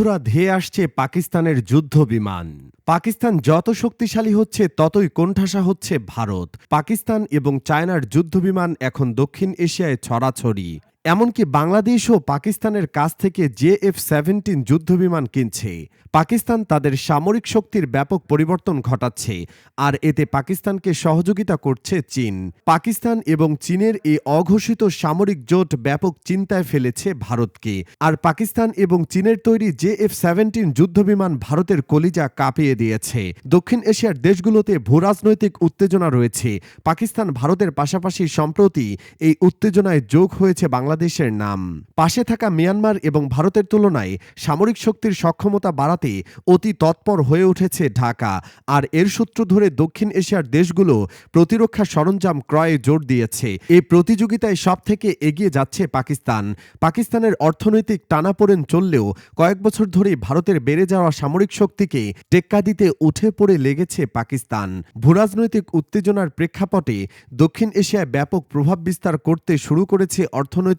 বন্ধুরা, ধেয়ে আসছে পাকিস্তানের যুদ্ধ বিমান পাকিস্তান যত শক্তিশালী হচ্ছে, ততই কোণঠাসা হচ্ছে ভারত। পাকিস্তান এবং চায়নার যুদ্ধবিমান এখন দক্ষিণ এশিয়ায় ছড়াছড়ি। এমনকি বাংলাদেশ ও পাকিস্তানের কাছ থেকে জে এফ সেভেন্টিন যুদ্ধবিমান কিনছে। পাকিস্তান তাদের সামরিক শক্তির ব্যাপক পরিবর্তন ঘটাচ্ছে, আর এতে পাকিস্তানকে সহযোগিতা করছে চীন। পাকিস্তান এবং চীনের এই অঘোষিত সামরিক জোট ব্যাপক চিন্তায় ফেলেছে ভারতকে, আর পাকিস্তান এবং চীনের তৈরি জে এফ সেভেন্টিন যুদ্ধবিমান ভারতের কলিজা কাঁপিয়ে দিয়েছে। দক্ষিণ এশিয়ার দেশগুলোতে ভূরাজনৈতিক উত্তেজনা রয়েছে। পাকিস্তান ভারতের পাশাপাশি সম্প্রতি এই উত্তেজনায় যোগ হয়েছে বাংলাদেশের নাম। পাশে থাকা মিয়ানমার এবং ভারতের তুলনায় সামরিক শক্তির সক্ষমতা বাড়াতে অতি তৎপর হয়ে উঠেছে ঢাকা। আর এর সূত্র ধরে দক্ষিণ এশিয়ার দেশগুলো প্রতিরক্ষা সরঞ্জাম ক্রয়ে জোর দিয়েছে। এই প্রতিযোগিতায় সব থেকে এগিয়ে যাচ্ছে পাকিস্তান। পাকিস্তানের অর্থনৈতিক টানাপোড়েন চললেও কয়েক বছর ধরেই ভারতের বেড়ে যাওয়া সামরিক শক্তিকে টেক্কা দিতে উঠে পড়ে লেগেছে পাকিস্তান। ভূরাজনৈতিক উত্তেজনার প্রেক্ষাপটে দক্ষিণ এশিয়ায় ব্যাপক প্রভাব বিস্তার করতে শুরু করেছে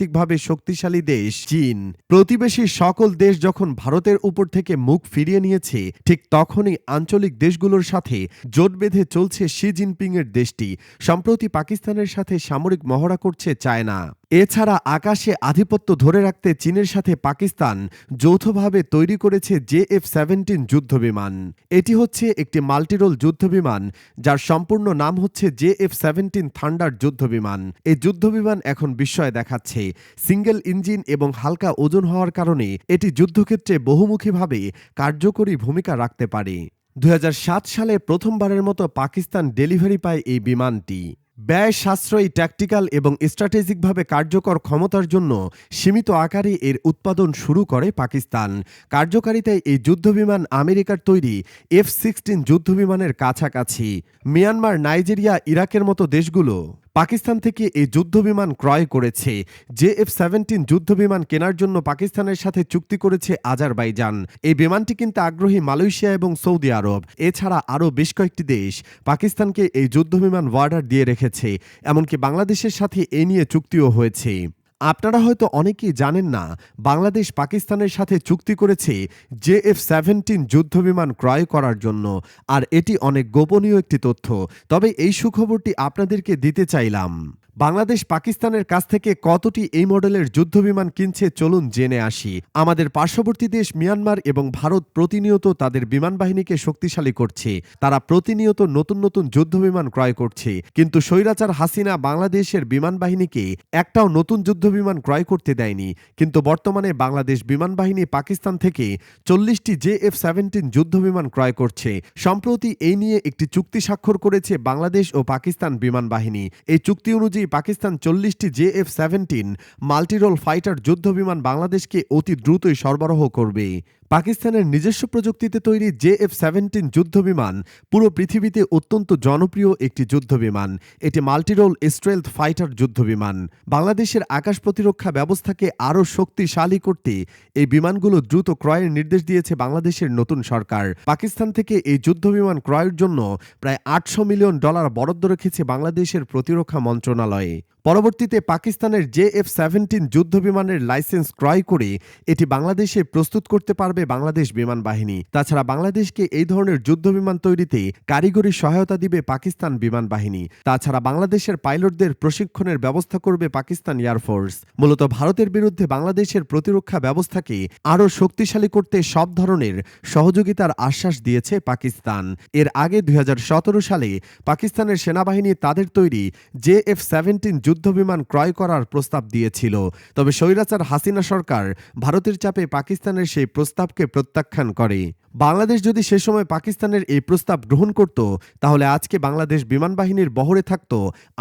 অর্থনৈতিকভাবে শক্তিশালী দেশ, চীন। প্রতিবেশী সকল দেশ যখন ভারতের উপর থেকে মুখ ফিরিয়ে নিয়েছে, ঠিক তখনই আঞ্চলিক দেশগুলোর সাথে জোট বেঁধে চলছে শি জিনপিংয়ের দেশটি। সম্প্রতি পাকিস্তানের সাথে সামরিক মহড়া করছে চায়না। এছাড়া আকাশে আধিপত্য ধরে রাখতে চীনের সাথে পাকিস্তান যৌথভাবে তৈরি করেছে জে এফ সেভেন্টিন যুদ্ধবিমান। এটি হচ্ছে একটি মাল্টিরোল যুদ্ধবিমান, যার সম্পূর্ণ নাম হচ্ছে জে এফ সেভেন্টিন থান্ডার যুদ্ধবিমান। এই যুদ্ধবিমান এখন বিস্ময় দেখাচ্ছে। সিঙ্গেল ইঞ্জিন এবং হালকা ওজন হওয়ার কারণে এটি যুদ্ধক্ষেত্রে বহুমুখীভাবে কার্যকরী ভূমিকা রাখতে পারে। দু হাজার সাত সালে প্রথমবারের মতো পাকিস্তান ডেলিভারি পায় এই বিমানটি। ব্যয়, সাশ্রয়ী, ট্যাকটিক্যাল এবং স্ট্র্যাটেজিকভাবে কার্যকর ক্ষমতার জন্য সীমিত আকারে এর উৎপাদন শুরু করে পাকিস্তান। কার্যকারিতায় এই যুদ্ধবিমান আমেরিকার তৈরি এফ সিক্সটিন যুদ্ধবিমানের কাছাকাছি। মিয়ানমার, নাইজেরিয়া, ইরাকের মতো দেশগুলো পাকিস্তান থেকে এই যুদ্ধবিমান ক্রয় করেছে। জে এফ সেভেন্টিন যুদ্ধবিমান কেনার জন্য পাকিস্তানের সাথে চুক্তি করেছে আজারবাইজান। এই বিমানটি কিন্তু আগ্রহী মালয়েশিয়া এবং সৌদি আরব। এছাড়া আরও বেশ কয়েকটি দেশ পাকিস্তানকে এই যুদ্ধবিমান ওয়ার্ডার দিয়ে রেখেছে। এমনকি বাংলাদেশের সাথে এ নিয়ে চুক্তিও হয়েছে। আপনারা হয়তো অনেকেই জানেন না, বাংলাদেশ পাকিস্তানের সাথে চুক্তি করেছে জে এফ সেভেন্টিন যুদ্ধবিমান ক্রয় করার জন্য, আর এটি অনেক গোপনীয় একটি তথ্য। তবে এই সুখবরটি আপনাদেরকে দিতে চাইলাম। বাংলাদেশ পাকিস্তানের কাছ থেকে কতটি এই মডেলের যুদ্ধবিমান কিনছে চলুন জেনে আসি। আমাদের পার্শ্ববর্তী দেশ মিয়ানমার এবং ভারত প্রতিনিয়ত তাদের বিমান বাহিনীকে শক্তিশালী করছে। তারা প্রতিনিয়ত নতুন নতুন যুদ্ধবিমান ক্রয় করছে। কিন্তু স্বৈরাচার হাসিনা বাংলাদেশের বিমান বাহিনীকে একটাও নতুন যুদ্ধবিমান ক্রয় করতে দেয়নি। কিন্তু বর্তমানে বাংলাদেশ বিমান বাহিনী পাকিস্তান থেকে চল্লিশটি জে এফ সেভেন্টিন যুদ্ধবিমান ক্রয় করছে। সম্প্রতি এই নিয়ে একটি চুক্তি স্বাক্ষর করেছে বাংলাদেশ ও পাকিস্তান বিমান বাহিনী এই চুক্তি অনুযায়ী পাকিস্তান চল্লিশটি J F seventeen multirole fighter যুদ্ধবিমান বাংলাদেশকে অতি দ্রুতই সরবরাহ করবে। পাকিস্তানের নিজস্ব প্রযুক্তিতে তৈরি জে এফ সেভেন্টিন যুদ্ধবিমান পুরো পৃথিবীতে অত্যন্ত জনপ্রিয় একটি যুদ্ধবিমান। এটি মাল্টিরোল স্ট্রেলথ ফাইটার যুদ্ধবিমান। বাংলাদেশের আকাশ প্রতিরক্ষা ব্যবস্থাকে আরও শক্তিশালী করতে এই বিমানগুলো দ্রুত ক্রয়ের নির্দেশ দিয়েছে বাংলাদেশের নতুন সরকার। পাকিস্তান থেকে এই যুদ্ধবিমান ক্রয়ের জন্য প্রায় আটশো মিলিয়ন ডলার বরাদ্দ রেখেছে বাংলাদেশের প্রতিরক্ষা মন্ত্রণালয়ে। ร่อย পরবর্তীতে পাকিস্তানের জে এফ সেভেন্টিন যুদ্ধবিমানের লাইসেন্স ক্রয় করে এটি বাংলাদেশে প্রস্তুত করতে পারবে বাংলাদেশ বিমান বাহিনী। তাছাড়া বাংলাদেশকে এই ধরনের যুদ্ধবিমান তৈরিতে কারিগরি সহায়তা দিবে পাকিস্তান বিমান বাহিনী। তাছাড়া বাংলাদেশের পাইলটদের প্রশিক্ষণের ব্যবস্থা করবে পাকিস্তান এয়ারফোর্স মূলত ভারতের বিরুদ্ধে বাংলাদেশের প্রতিরক্ষা ব্যবস্থাকে আরও শক্তিশালী করতে সব ধরনের সহযোগিতার আশ্বাস দিয়েছে পাকিস্তান। এর আগে দুই হাজার সতেরো সালে পাকিস্তানের সেনাবাহিনী তাদের তৈরি জে এফ সেভেন্টিন যুদ্ধবিমান ক্রয় করার প্রস্তাব দিয়েছিল। তবে স্বৈরাচার হাসিনা সরকার ভারতের চাপে পাকিস্তানের সেই প্রস্তাবকে প্রত্যাখ্যান করে। বাংলাদেশ যদি সে সময় পাকিস্তানের এই প্রস্তাব গ্রহণ করত, তাহলে আজকে বাংলাদেশ বিমান বাহিনীর বহরে থাকত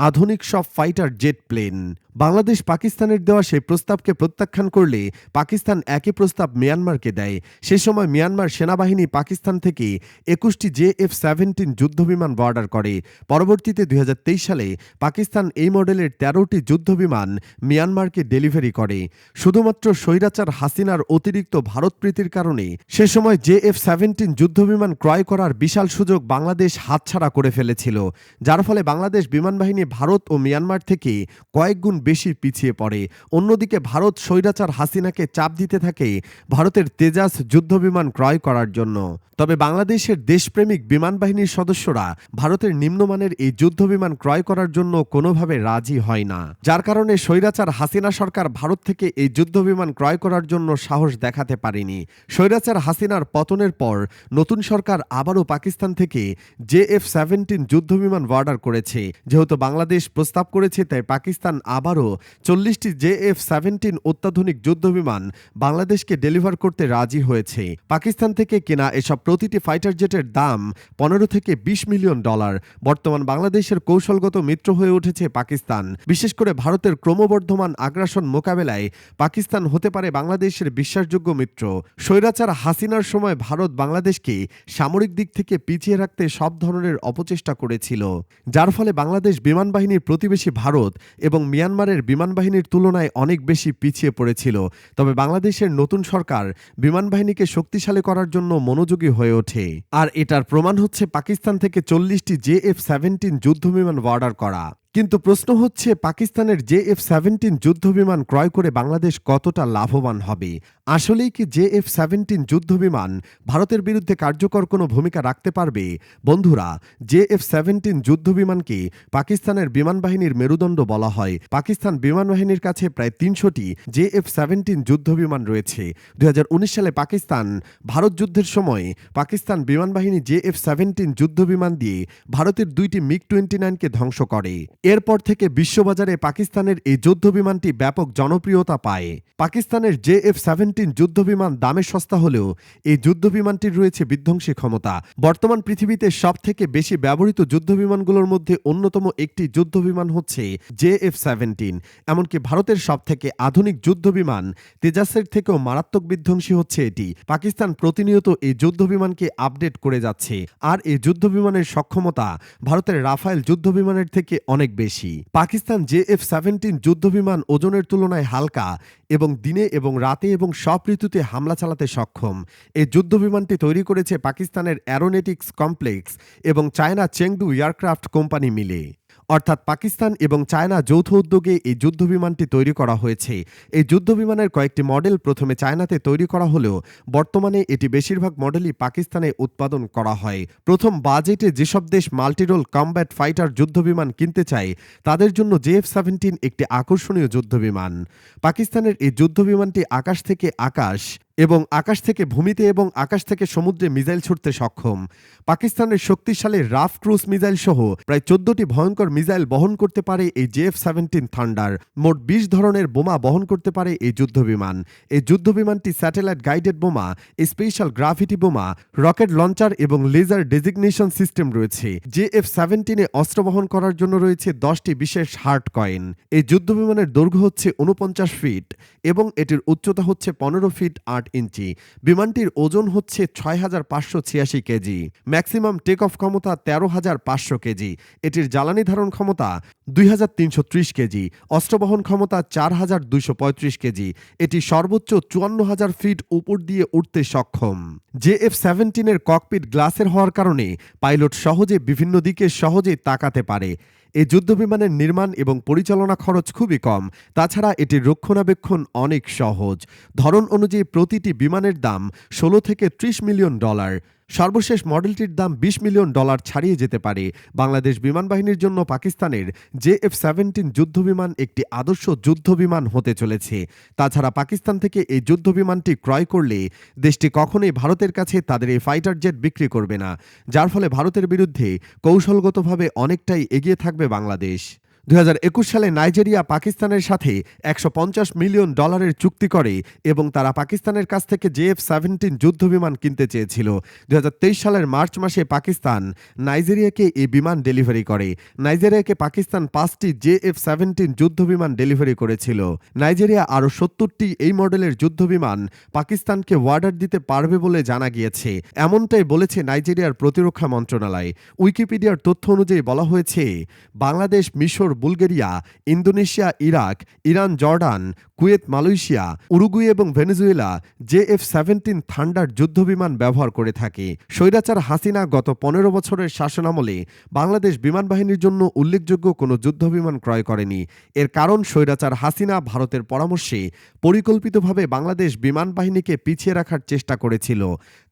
আধুনিক সব ফাইটার জেট প্লেন। বাংলাদেশ পাকিস্তানের দেওয়া সেই প্রস্তাবকে প্রত্যাখ্যান করলে পাকিস্তান একই প্রস্তাব মিয়ানমারকে দেয়। সে সময় মিয়ানমার সেনাবাহিনী পাকিস্তান থেকে একুশটি জে এফ সেভেন্টিন যুদ্ধবিমান বর্ডার করে। পরবর্তীতে দুই হাজার তেইশ সালে পাকিস্তান এই মডেলের তেরোটি যুদ্ধবিমান মিয়ানমারকে ডেলিভারি করে। শুধুমাত্র স্বৈরাচার হাসিনার অতিরিক্ত ভারতপ্রীতির কারণে সে সময় জে এফ সেভেন্টিন যুদ্ধবিমান ক্রয় করার বিশাল সুযোগ বাংলাদেশ হাতছাড়া করে ফেলেছিল, যার ফলে বাংলাদেশ বিমান বাহিনী ভারত ও মিয়ানমার থেকে কয়েক গুণ বেশি পিছিয়ে পড়ে। অন্যদিকে ভারত স্বৈরাচার হাসিনাকে চাপ দিতে থাকে ভারতের তেজাস যুদ্ধবিমান ক্রয় করার জন্য। তবে বাংলাদেশের দেশপ্রেমিক বিমান বাহিনীর সদস্যরা ভারতের নিম্নমানের এই যুদ্ধবিমান ক্রয় করার জন্য কোনোভাবে রাজি হয় না। যার কারণে স্বৈরাচার হাসিনা সরকার ভারত থেকে এই যুদ্ধবিমান ক্রয় করার জন্য সাহস দেখাতে পারেনি। স্বৈরাচার হাসিনার পতনের পর নতুন সরকার আবারও পাকিস্তান থেকে জে এফ সেভেন্টিন যুদ্ধবিমান অর্ডার করেছে। যেহেতু বাংলাদেশ প্রস্তাব করেছে, তাই পাকিস্তান আবারও চল্লিশটি জে এফ সেভেন্টিন অত্যাধুনিক যুদ্ধবিমান বাংলাদেশকে ডেলিভার করতে রাজি হয়েছে। পাকিস্তান থেকে কেনা এসব প্রতিটি ফাইটার জেটের দাম পনেরো থেকে বিশ মিলিয়ন ডলার। বর্তমান বাংলাদেশের কৌশলগত মিত্র হয়ে উঠেছে পাকিস্তান। বিশেষ করে ভারতের ক্রমবর্ধমান আগ্রাসন মোকাবেলায় পাকিস্তান হতে পারে বাংলাদেশের বিশ্বাসযোগ্য মিত্র। স্বৈরাচার হাসিনার সময় ভারত বাংলাদেশকে সামরিক দিক থেকে পিছিয়ে রাখতে সব ধরনের অপচেষ্টা করেছিল। যার ফলে বাংলাদেশ বিমান বাহিনীর প্রতিবেশী ভারত এবং মিয়ানমারের বিমান বাহিনীর তুলনায় অনেক বেশি পিছিয়ে পড়েছিল। তবে বাংলাদেশের নতুন সরকার বিমান বাহিনীকে শক্তিশালী করার জন্য মনোযোগী হয়ে ওঠে। আর এটার প্রমাণ হচ্ছে পাকিস্তান থেকে চল্লিশটি জে এফ সেভেন্টিন যুদ্ধবিমান অর্ডার করা। কিন্তু প্রশ্ন হচ্ছে, পাকিস্তানের জে এফ সেভেন্টিন যুদ্ধবিমান ক্রয় করে বাংলাদেশ কতটা লাভবান হবে? আসলেই কি জে এফ সেভেন্টিন যুদ্ধবিমান ভারতের বিরুদ্ধে কার্যকর কোনো ভূমিকা রাখতে পারবে? বন্ধুরা, জে এফ সেভেন্টিন যুদ্ধবিমানকে পাকিস্তানের বিমান বাহিনীর মেরুদণ্ড বলা হয়। পাকিস্তান বিমান বাহিনীর কাছে প্রায় তিনশোটি জে এফ সেভেন্টিন যুদ্ধবিমান রয়েছে। দু হাজার উনিশ সালে পাকিস্তান ভারত যুদ্ধের সময় পাকিস্তান বিমান বাহিনী জে এফ সেভেন্টিন যুদ্ধবিমান দিয়ে ভারতের দুইটি মিগ টোয়েন্টি নাইনকে ধ্বংস করে। এরপর থেকে বিশ্ববাজারে পাকিস্তানের এই যুদ্ধবিমানটি ব্যাপক জনপ্রিয়তা পায়। পাকিস্তানের জে এফ সেভেন্টিন যুদ্ধবিমান দামে সস্তা হলেও এই যুদ্ধবিমানটির রয়েছে বিধ্বংসী ক্ষমতা। বর্তমান পৃথিবীতে সব থেকে বেশি ব্যবহৃত যুদ্ধবিমানগুলোর মধ্যে অন্যতম একটি যুদ্ধবিমান হচ্ছে জে এফ সেভেন্টিন। এমনকি ভারতের সব থেকে আধুনিক যুদ্ধবিমান তেজাসের থেকেও মারাত্মক বিধ্বংসী হচ্ছে এটি। পাকিস্তান প্রতিনিয়ত এই যুদ্ধবিমানকে আপডেট করে যাচ্ছে। আর এই যুদ্ধবিমানের সক্ষমতা ভারতের রাফায়েল যুদ্ধবিমানের থেকে অনেক বেশি। পাকিস্তান জে এফ সেভেন্টিন যুদ্ধবিমান ওজনের তুলনায় হালকা এবং দিনে এবং রাতে এবং সব ঋতুতে হামলা চালাতে সক্ষম। এই যুদ্ধবিমানটি তৈরি করেছে পাকিস্তানের অ্যারোনেটিক্স কমপ্লেক্স এবং চায়না চেংডু এয়ারক্রাফট কোম্পানি মিলে। অর্থাৎ পাকিস্তান এবং চায়না যৌথ উদ্যোগে এই যুদ্ধবিমানটি তৈরি করা হয়েছে। এই যুদ্ধবিমানের কয়েকটি মডেল প্রথমে চায়নাতে তৈরি করা হলেও বর্তমানে এটি বেশিরভাগ মডেলই পাকিস্তানে উৎপাদন করা হয়। প্রথম বাজেটে যেসব দেশ মাল্টিরোল কমব্যাট ফাইটার যুদ্ধবিমান কিনতে চায়, তাদের জন্য জেএফ সেভেন্টিন একটি আকর্ষণীয় যুদ্ধবিমান। পাকিস্তানের এই যুদ্ধবিমানটি আকাশ থেকে আকাশ এবং আকাশ থেকে ভূমিতে এবং আকাশ থেকে সমুদ্রে মিসাইল ছুটতে সক্ষম। পাকিস্তানের শক্তিশালী রাফ ক্রুজ মিসাইল সহ প্রায় চোদ্দটি ভয়ঙ্কর মিসাইল বহন করতে পারে এই জেএফ সেভেন্টিন থান্ডার। মোট বিশ ধরনের বোমা বহন করতে পারে এই যুদ্ধবিমান। এই যুদ্ধবিমানটি স্যাটেলাইট গাইডেড বোমা, স্পেশাল গ্রাভিটি বোমা, রকেট লঞ্চার এবং লেজার ডেজিগনেশন সিস্টেম রয়েছে। জেএফ সেভেন্টিনে অস্ত্র বহন করার জন্য রয়েছে দশটি বিশেষ হার্ড কয়েন। এই যুদ্ধবিমানের দৈর্ঘ্য হচ্ছে উনপঞ্চাশ ফিট এবং এটির উচ্চতা হচ্ছে পনেরো ফিট আট ইঞ্চি। বিমানটির ওজন হচ্ছে ছয় হাজার পাঁচশো ছিয়াশি কেজি। ম্যাক্সিমাম টেক অফ ক্ষমতা তেরো হাজার পাঁচশো কেজি। এটির জ্বালানি ধারণ ক্ষমতা দুই হাজার তিনশো ত্রিশ কেজি। অস্ত্রবহন ক্ষমতা চার হাজার দুইশো পঁয়ত্রিশ কেজি। এটি সর্বোচ্চ চুয়ান্ন হাজার ফিট উপর দিয়ে উঠতে সক্ষম। জে এফ সেভেন্টিনের ককপিট গ্লাসের হওয়ার কারণে পাইলট সহজে বিভিন্ন দিকে সহজে তাকাতে পারে। এই যুদ্ধবিমানের নির্মাণ এবং পরিচালনা খরচ খুবই কম। তাছাড়া এটির রক্ষণাবেক্ষণ অনেক সহজ। ধরন অনুযায়ী প্রতিটি বিমানের দাম ষোলো থেকে ত্রিশ মিলিয়ন ডলার। সর্বশেষ মডেলটির দাম বিশ মিলিয়ন ডলার ছাড়িয়ে যেতে পারে। বাংলাদেশ বিমান বাহিনীর জন্য পাকিস্তানের জে এফ সেভেন্টিন যুদ্ধবিমান একটি আদর্শ যুদ্ধবিমান হতে চলেছে। তাছাড়া পাকিস্তান থেকে এই যুদ্ধবিমানটি ক্রয় করলে দেশটি কখনোই ভারতের কাছে তাদের এই ফাইটার জেট বিক্রি করবে না। যার ফলে ভারতের বিরুদ্ধে কৌশলগতভাবে অনেকটাই এগিয়ে থাকবে বাংলাদেশ। দু হাজার একুশ সালে নাইজেরিয়া পাকিস্তানের সাথে একশো পঞ্চাশ মিলিয়ন ডলারের চুক্তি করে এবং তারা পাকিস্তানের কাছ থেকে জেএফ সেভেন্টিন যুদ্ধবিমান কিনতে চেয়েছিল। দু হাজার তেইশ সালের মার্চ মাসে পাকিস্তান নাইজেরিয়াকে এই বিমান ডেলিভারি করে। নাইজেরিয়াকে পাকিস্তান পাঁচটি জেএফ সেভেন্টিন যুদ্ধবিমান ডেলিভারি করেছিল। নাইজেরিয়া আরও সত্তরটি এই মডেলের যুদ্ধবিমান পাকিস্তানকে ওয়ার্ডার দিতে পারবে বলে জানা গিয়েছে। এমনটাই বলেছে নাইজেরিয়ার প্রতিরক্ষা মন্ত্রণালয়। উইকিপিডিয়ার তথ্য অনুযায়ী বলা হয়েছে, বাংলাদেশ মিশর Bulgaria, Indonesia, Iraq, Iran, Jordan, Kuwait, Malaysia Uruguay এবং Venezuela J F seventeen thunder যুদ্ধবিমান ব্যবহার করে থাকে। স্বৈরাচার হাসিনা গত পনেরো বছরের শাসনামলে বাংলাদেশ বিমান বাহিনীর জন্য উল্লেখযোগ্য কোনো যুদ্ধবিমান ক্রয় করেনি। এর কারণ স্বৈরাচার হাসিনা ভারতের পরামর্শে পরিকল্পিতভাবে বাংলাদেশ বিমান বাহিনীকে পিছিয়ে রাখার চেষ্টা করেছিল,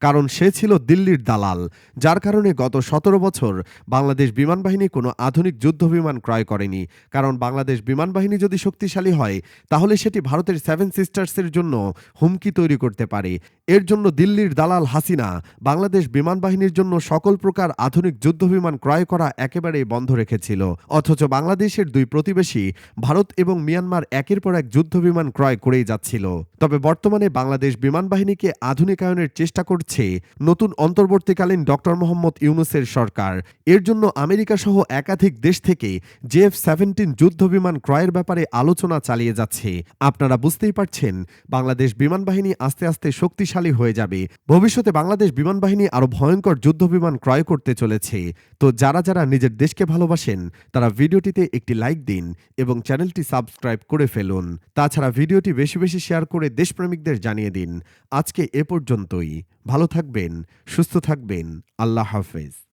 কারণ সে ছিল দিল্লির দালাল। যার কারণে গত সতেরো বছর বাংলাদেশ বিমান বাহিনী কোনো আধুনিক যুদ্ধবিমান ক্রয় করেনি কারণ বাংলাদেশ বিমান বাহিনী যদি শক্তিশালী হয়, তাহলে সেটি ভারতের সেভেন সিস্টার্সের জন্য হুমকি তৈরি করতে পারে। এর জন্য দিল্লির দালাল হাসিনা বাংলাদেশ বিমান বাহিনীর জন্য সকল প্রকার আধুনিক যুদ্ধবিমান ক্রয় করা একেবারেই বন্ধ রেখেছিল। অথচ বাংলাদেশের দুই প্রতিবেশী, ভারত এবং মিয়ানমার একের পর এক যুদ্ধবিমান ক্রয় করেই যাচ্ছিল। তবে বর্তমানে বাংলাদেশ বিমান বাহিনীকে আধুনিকায়নের চেষ্টা করছে নতুন অন্তর্বর্তীকালীন ডক্টর মোহাম্মদ ইউনুসের সরকার। এর জন্য আমেরিকা সহ একাধিক দেশ থেকে জেএফ সেভেন্টিন যুদ্ধবিমান ক্রয়ের ব্যাপারে আলোচনা চালিয়ে যাচ্ছে। আপনারা বুঝতেই পারছেন, বাংলাদেশ বিমান বাহিনী আস্তে আস্তে শক্তিশালী হয়ে যাবে। ভবিষ্যতে বাংলাদেশ বিমান বাহিনী আরও ভয়ঙ্কর যুদ্ধ বিমান ক্রয় করতে চলেছে। তো যারা যারা নিজের দেশকে ভালোবাসেন, তারা ভিডিওটিতে একটি লাইক দিন এবং চ্যানেলটি সাবস্ক্রাইব করে ফেলুন। তাছাড়া ভিডিওটি বেশি বেশি শেয়ার করে দেশপ্রেমিকদের জানিয়ে দিন। আজকে এ পর্যন্তই। ভালো থাকবেন, সুস্থ থাকবেন। আল্লাহ হাফেজ।